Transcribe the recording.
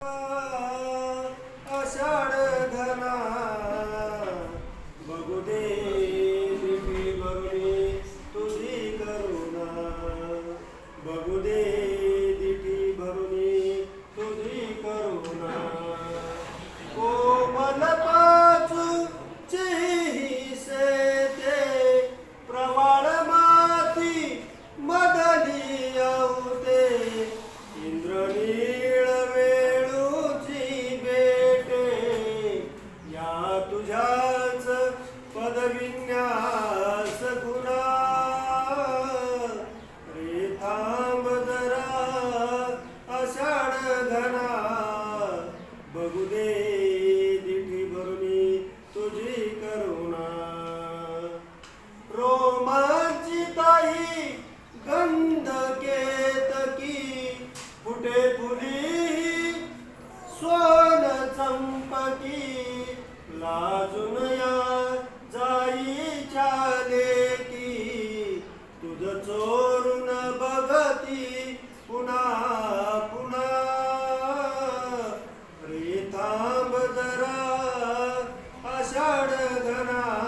आषाढ पदविन्यास गुणा। रे थांब जरा आषाढ घना बघू दे दिठी भरुनी तुझी करुणा। रोमांची ताई गंध केतकी फुटे फुली सोन चंपकी लाजून या रे